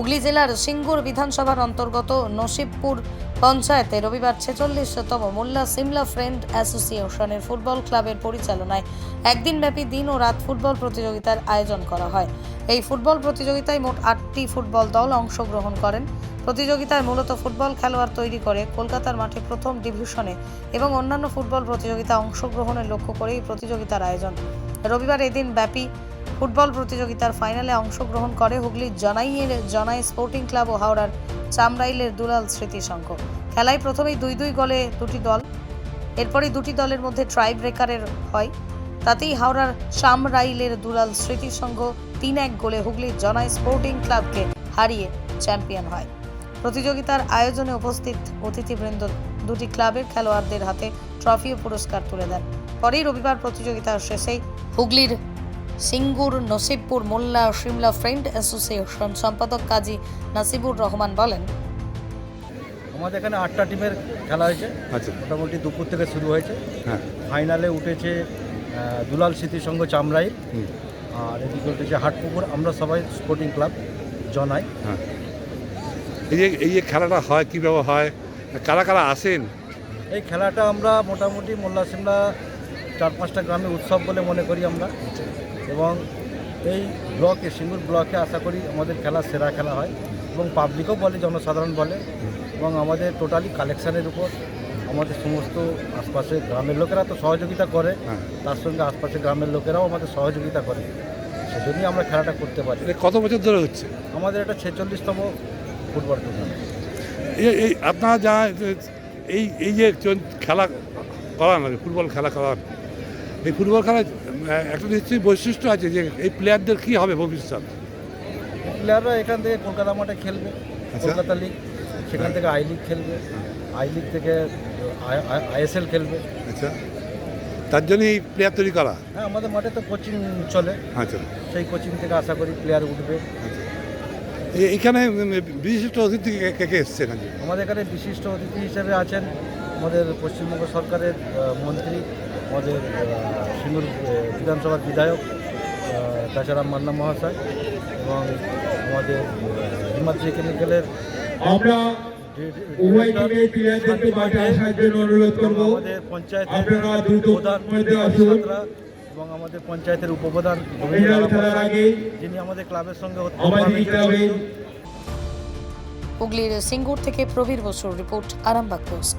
হুগলি জেলার সিঙ্গুর বিধানসভার অন্তর্গত নসিবপুর পঞ্চায়েতে রবিবার ছেচল্লিশতম মোল্লা সিমলা ফ্রেন্ড অ্যাসোসিয়েশনের ফুটবল ক্লাবের পরিচালনায় একদিনব্যাপী দিন ও রাত ফুটবল প্রতিযোগিতার আয়োজন করা হয়। এই ফুটবল প্রতিযোগিতায় মোট আটটি ফুটবল দল অংশগ্রহণ করেন। প্রতিযোগিতায় মূলত ফুটবল খেলোয়াড় তৈরি করে কলকাতার মাঠে প্রথম ডিভিশনে এবং অন্যান্য ফুটবল প্রতিযোগিতা অংশগ্রহণের লক্ষ্য করে এই প্রতিযোগিতার আয়োজন। রবিবার এদিন ব্যাপী ফুটবল প্রতিযোগিতার ফাইনালে অংশগ্রহণ করে হুগলির জনাইয়ের জনাই স্পোর্টিং ক্লাব ও হাওড়ার চামরাইলের দুলাল স্মৃতি সংঘ খেলায় প্রথমেই দুই দুই গোলে দুটি দল, এরপরই দুটি দলের মধ্যে ট্রাই ব্রেকারের হয়। তাতেই হাওড়ার চামরাইলের দুলাল স্মৃতিসংঘ তিন এক গোলে হুগলির জনাই স্পোর্টিং ক্লাবকে হারিয়ে চ্যাম্পিয়ন হয়। প্রতিযোগিতার আয়োজনে উপস্থিত অতিথিবৃন্দ দুটি ক্লাবের খেলোয়াড়দের হাতে ট্রফি ও পুরস্কার তুলে দেন। পরেই রবিবার প্রতিযোগিতার শেষেই হুগলির সিঙ্গুর নসিবপুর মোল্লা সিমলা ফ্রেন্ড অ্যাসোসিয়েশন সম্পাদক কাজী নাসিবুর রহমান বলেন আমাদের এখানে আটটা টিমের খেলা হয়েছে। আচ্ছা। মোটামুটি দুপুর থেকে শুরু হয়েছে। হ্যাঁ। ফাইনালে উঠেছে দুলাল স্মৃতি সংঘ চামরাই আর এদিকে উঠেছে হাটপুকুর। আমরা সবাই স্পোর্টিং ক্লাব জনাই। হ্যাঁ। এই যে এই যে খেলাটা হয় কীভাবে হয় কারা কারা আসেন? এই খেলাটা আমরা মোটামুটি মোল্লা সিমলা চার পাঁচটা গ্রামে উৎসব বলে মনে করি আমরা। এবং এই ব্লকে সিঙ্গুর ব্লকে আশা করি আমাদের খেলা সেরা খেলা হয় এবং পাবলিকও বলে জনসাধারণ বলে এবং আমাদের টোটালি কালেকশানের উপর আমাদের সমস্ত আশপাশের গ্রামের লোকেরা তো সহযোগিতা করে হ্যাঁ। তার সঙ্গে আশপাশের গ্রামের লোকেরাও আমাদের সহযোগিতা করে। সেজন্যই আমরা খেলাটা করতে পারি। কত বছর ধরে হচ্ছে? আমাদের এটা ছেচল্লিশতম ফুটবল টুর্নামেন্ট এই এই আপনারা যা এই এই যে খেলা করান ফুটবল খেলা করান। এই ফুটবল আহ, একটা নিশ্চয়ই বৈশিষ্ট্য আছে যে এই প্লেয়ারদের কী হবে ভবিষ্যৎ? প্লেয়াররা এখান থেকে কলকাতা মাঠে খেলবে আচ্ছা। কলকাতা লিগ সেখান থেকে আই লিগ খেলবে আই লিগ থেকে আইএসএল খেলবে। আচ্ছা। তার জন্য এই প্লেয়ার তৈরি করা? হ্যাঁ আমাদের মাঠে তো কোচিং চলে। আচ্ছা। সেই কোচিং থেকে আশা করি প্লেয়ার উঠবে। আচ্ছা। এখানে বিশিষ্ট অতিথি কে- কে কে এসছেন আমাদের এখানে বিশিষ্ট অতিথি হিসেবে আছেন আমাদের পশ্চিমবঙ্গ সরকারের মন্ত্রী আমাদের সিঙ্গুর বিধানসভার বিধায়ক তাছাড়া মান্না মহাশয় এবং আমাদের হিমাদ্রি কেমিক্যালের আমরা ডি- ডি- উভয় টিমের প্লেয়ারদেরকে মাঠে আসার জন্য অনুরোধ করব আপনারা দ্রুত মধ্যে আসুন। এবং আমাদের পঞ্চায়েতের উপপ্রধান যিনি আমাদের ক্লাবের সঙ্গে। হুগলির সিঙ্গুর থেকে প্রবীর বসুর রিপোর্ট আরামবাগ পোস্ট